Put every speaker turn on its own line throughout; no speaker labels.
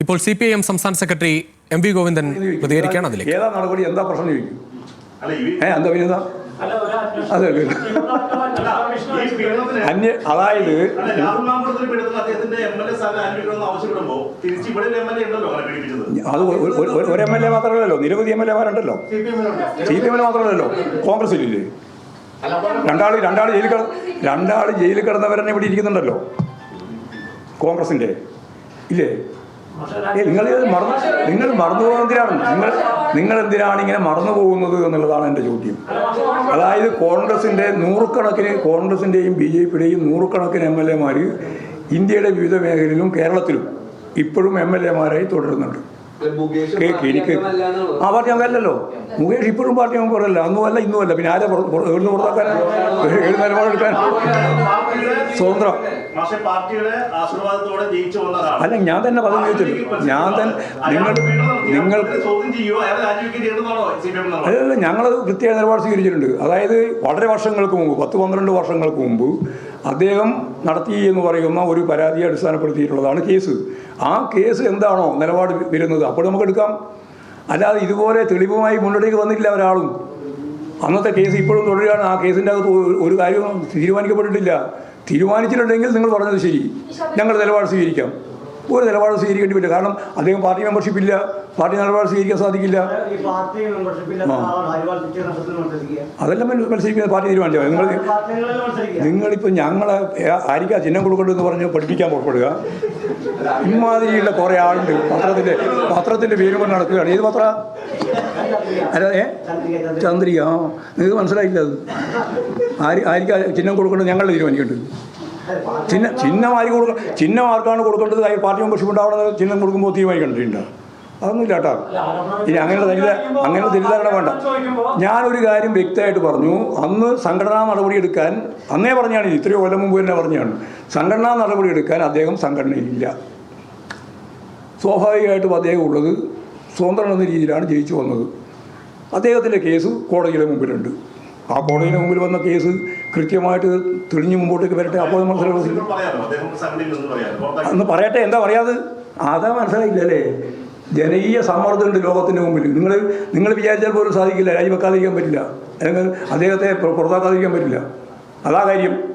ഇപ്പോൾ C P I M സംസ്ഥാന secretary M V Govindan പ്രതികരിക്കുകയാണ് അതിലേക്ക്.
ഏതാ നടപടി? എന്താ പ്രശ്നം ചോദിക്കും? ഏ എന്താ പിന്നെ അതെ അന്യ അതായത് അത് ഒരു- എം എൽ എ മാത്രമല്ലല്ലോ. നിരവധി എം എൽ എമാരുണ്ടല്ലോ സി പി എമ്മിൽ മാത്രമല്ലല്ലോ. കോൺഗ്രസിലില്ലേ രണ്ടാൾ രണ്ടാൾ ജയിലിൽ കിട രണ്ടാൾ ജയിലിൽ കിടന്നവരെന്നെ ഇവിടെ ഇരിക്കുന്നുണ്ടല്ലോ. കോൺഗ്രസിന്റെ. ഇല്ലേ? നിങ്ങൾ മറന്നു നിങ്ങൾ മറന്നു പോകുന്നത് എന്തിനാണ് നിങ്ങൾ നിങ്ങൾ എന്തിനാണ് ഇങ്ങനെ മറന്നു പോകുന്നത് എന്നുള്ളതാണ് എന്റെ ചോദ്യം. അതായത് കോൺഗ്രസിന്റെ നൂറുകണക്കിന് കോൺഗ്രസിന്റെയും ബി ജെ പിയുടെയും നൂറുകണക്കിന് എം എൽ എമാർ ഇന്ത്യയുടെ വിവിധ മേഖലയിലും കേരളത്തിലും ഇപ്പോഴും എം എൽ എമാരായി തുടരുന്നുണ്ട്. എനിക്ക് ആ പാർട്ടി അംഗമല്ലല്ലോ മുകേഷ് ഇപ്പോഴും പാർട്ടി അംഗമല്ല അന്നും അല്ല ഇന്നും അല്ല. പിന്നെ ആരെ എവിടുന്ന് പുറത്താക്കാനാണ് ഏത് നിലപാടെടുക്കാൻ സ്വതന്ത്രം. അല്ല ഞാൻ തന്നെ പദം ചോദിച്ചല്ലോ. ഞാൻ തന്നെ നിങ്ങൾ നിങ്ങൾ അല്ലല്ല ഞങ്ങളത് കൃത്യമായ നിലപാട് സ്വീകരിച്ചിട്ടുണ്ട്. അതായത് വളരെ വർഷങ്ങൾക്ക് മുമ്പ് പത്ത് പന്ത്രണ്ട് വർഷങ്ങൾക്ക് മുമ്പ് അദ്ദേഹം നടത്തി എന്ന് പറയുന്ന ഒരു പരാതിയെ അടിസ്ഥാനപ്പെടുത്തിയിട്ടുള്ളതാണ് കേസ്. ആ കേസ് എന്താണോ നിലപാട് വരുന്നത് അപ്പോൾ നമുക്ക് എടുക്കാം. അല്ലാതെ ഇതുപോലെ തെളിവുമായി മുന്നോട്ടേക്ക് വന്നിട്ടില്ല ഒരാളും. അന്നത്തെ കേസ് ഇപ്പോഴും തുടരുകയാണ്. ആ കേസിന്റെ അകത്ത് ഒരു- കാര്യവും തീരുമാനിക്കപ്പെട്ടിട്ടില്ല. തീരുമാനിച്ചിട്ടുണ്ടെങ്കിൽ നിങ്ങൾ പറഞ്ഞത് ശരി. ഞങ്ങൾ നിലപാട് സ്വീകരിക്കാം. ഒരു നിലപാട് സ്വീകരിക്കേണ്ടി പറ്റില്ല കാരണം അദ്ദേഹം പാർട്ടി മെമ്പർഷിപ്പ് ഇല്ല പാർട്ടി നിലപാട് സ്വീകരിക്കാൻ സാധിക്കില്ല. അതെല്ലാം മത്സ- മത്സരിക്കുന്ന പാർട്ടി തീരുമാനിച്ചോ? നിങ്ങൾ നിങ്ങളിപ്പോൾ ഞങ്ങളെ ആരിക്കാ ചിഹ്നം കൊടുക്കേണ്ടതെന്ന് പറഞ്ഞ് പഠിപ്പിക്കാൻ പുറപ്പെടുക? ഇമാതിരിയുള്ള കുറേ ആളുണ്ട്. പത്രത്തിന്റെ പത്രത്തിന്റെ പേര് കൊണ്ട് നടക്കുകയാണ്. ഏത് പത്ര? അല്ല ഏ?
ചന്ദ്രിക.
നിങ്ങൾക്ക് മനസ്സിലായില്ല അത്. ആര് ആയിരിക്കാ ചിഹ്നം കൊടുക്കേണ്ടത് ഞങ്ങൾ തീരുമാനിക്കേണ്ടത്? ചിഹ്നം ചിഹ്നം ആര് കൊടുക്ക ചിഹ്നം ആർക്കാണ് കൊടുക്കേണ്ടത്. അതിൽ പാർട്ടി മെമ്പർഷിപ്പ് ഉണ്ടാവണമെന്ന് ചിഹ്നം കൊടുക്കുമ്പോൾ തീരുമാനിക്കേണ്ടതുണ്ട് അതൊന്നും ഇല്ല കേട്ടോ. ഇനി അങ്ങനെ തെറ്റിദ്ധ അങ്ങനെ തെറ്റിദ്ധാരണ വേണ്ട. ഞാനൊരു കാര്യം വ്യക്തമായിട്ട് പറഞ്ഞു. അന്ന് സംഘടനാ നടപടി എടുക്കാൻ അന്നേ പറഞ്ഞാണ്. ഇത് ഇത്രയോ കൊല്ലം മുമ്പ് തന്നെ പറഞ്ഞാണ്. സംഘടനാ നടപടി എടുക്കാൻ അദ്ദേഹം സംഘടനയില്ല സ്വാഭാവികമായിട്ടും അദ്ദേഹം ഉള്ളത് സ്വതന്ത്രം എന്ന രീതിയിലാണ് ജയിച്ചു വന്നത്. അദ്ദേഹത്തിന്റെ കേസ് കോടതിയുടെ മുമ്പിലുണ്ട്. ആ കോടതിയുടെ മുമ്പിൽ വന്ന കേസ് കൃത്യമായിട്ട് തെളിഞ്ഞു മുമ്പോട്ടേക്ക് വരട്ടെ. അപ്പോൾ നമ്മൾ അന്ന് പറയട്ടെ എന്താ പറയാത്? അതാ മനസ്സിലായില്ല അല്ലേ? ജനകീയ സമ്മർദ്ദമുണ്ട് ലോകത്തിന്റെ മുമ്പിൽ. നിങ്ങൾ നിങ്ങൾ വിചാരിച്ചാൽ പോലും സാധിക്കില്ല. രാജിവെക്കാതിരിക്കാൻ പറ്റില്ല. അല്ലെങ്കിൽ അദ്ദേഹത്തെ പുറ- പുറത്താക്കാതിരിക്കാൻ പറ്റില്ല. അതാ കാര്യം.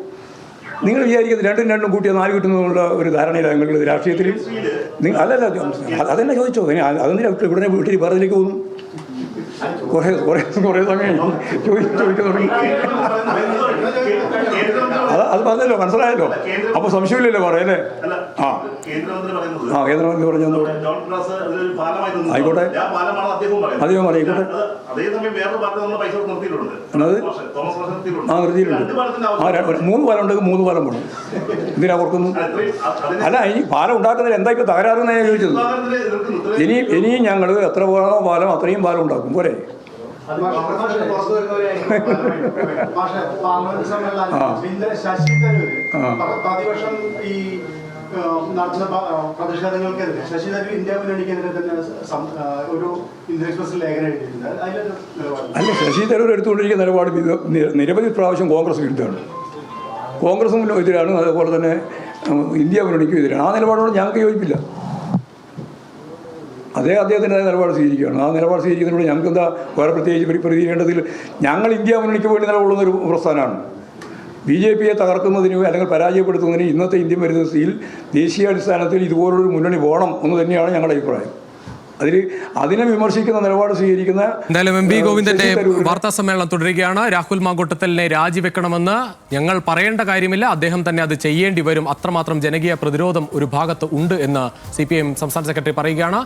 നിങ്ങൾ വിചാരിക്കുന്നത് രണ്ടും രണ്ടും കൂട്ടിയ നാല് കിട്ടുന്നുള്ള ഒരു ധാരണയില്ല നിങ്ങൾ രാഷ്ട്രീയത്തിൽ നിങ്ങൾ അല്ലല്ല അതന്നെ ചോദിച്ചോ. അതെന്തിനാ ഇവിടെ വീട്ടിൽ വേറെതിലേക്ക് പോകുന്നു? കുറേ കുറേ കുറേ സമയം ചോദിച്ചു ചോദിക്കാൻ തുടങ്ങി. അത് അത് പറഞ്ഞല്ലോ മനസ്സിലായല്ലോ. അപ്പോൾ സംശയമില്ലല്ലോ അല്ല? ആ. ആ കേന്ദ്രമന്ത്രി പറഞ്ഞു. ആയിക്കോട്ടെ.
ആ പാലമാണ്
ആ നിർത്തിയിട്ടുണ്ട് മൂന്ന് പാലം ഉണ്ടെങ്കിൽ മൂന്ന് പാലം വേണം എന്തിനാ ഓർക്കുന്നു
അല്ല,
ഈ പാലം ഉണ്ടാക്കുന്നതിൽ എന്താ ഇപ്പോൾ തകരാറെന്ന് ഞാൻ ചോദിച്ചത് ഇനി ഇനിയും ഞങ്ങൾ എത്ര വേണോ പാലം അത്രയും പാലം ഉണ്ടാക്കും പോരെ ആ.
പ്രതിഷേധങ്ങൾക്കെതിരെ ശശി തരൂർ ഇന്ത്യ മുന്നണിക്കെതിരെ തന്നെ ഒരു ഇന്ത്യ എക്സ്പ്രസിൽ ലേഖനം എഴുതിയിട്ടുണ്ട്.
അല്ല ശശി തരൂർ എടുത്തുകൊണ്ടിരിക്കുന്ന നിലപാട് നിരവധി പ്രാവശ്യം കോൺഗ്രസ് വിരുദ്ധമാണ്. കോൺഗ്രസും എതിരാണ്. അതുപോലെ തന്നെ ഇന്ത്യ മുന്നണിക്കും എതിരാണ്. ആ നിലപാടോട് ഞങ്ങൾക്ക് യോജിപ്പില്ല. അതേ അദ്ദേഹത്തിന്റെ നിലപാട് സ്വീകരിക്കുകയാണ്. ആ നിലപാട് സ്വീകരിക്കുന്നതിലൂടെ ഞങ്ങൾക്ക് എന്താ വേറെ പ്രത്യേകിച്ച് പ്രതികരിക്കേണ്ടതിൽ ഞങ്ങൾ ഇന്ത്യ മുന്നണിക്ക് വേണ്ടി നിലകൊള്ളുന്ന ഒരു പ്രസ്ഥാനമാണ്. ബി ജെ പിയെ തകർക്കുന്നതിനും അല്ലെങ്കിൽ പരാജയപ്പെടുത്തുന്നതിനും ഇന്നത്തെ ഇന്ത്യൻ പരിതസ്ഥിതിയിൽ ദേശീയാടിസ്ഥാനത്തിൽ ഇതുപോലൊരു മുന്നണി വേണം എന്ന് തന്നെയാണ് ഞങ്ങളുടെ അഭിപ്രായം. അതിൽ അതിനെ വിമർശിക്കുന്ന നിലപാട് സ്വീകരിക്കുന്ന
എന്തായാലും എം
പി
ഗോവിന്ദന്റെ വാർത്താ സമ്മേളനം തുടരുകയാണ്. രാഹുൽ മാങ്കൂട്ടത്തലിനെ രാജിവെക്കണമെന്ന് ഞങ്ങൾ പറയേണ്ട കാര്യമില്ല. അദ്ദേഹം തന്നെ അത് ചെയ്യേണ്ടി വരും. അത്രമാത്രം ജനകീയ പ്രതിരോധം ഒരു ഭാഗത്ത് ഉണ്ട് എന്ന് സി സംസ്ഥാന സെക്രട്ടറി പറയുകയാണ്.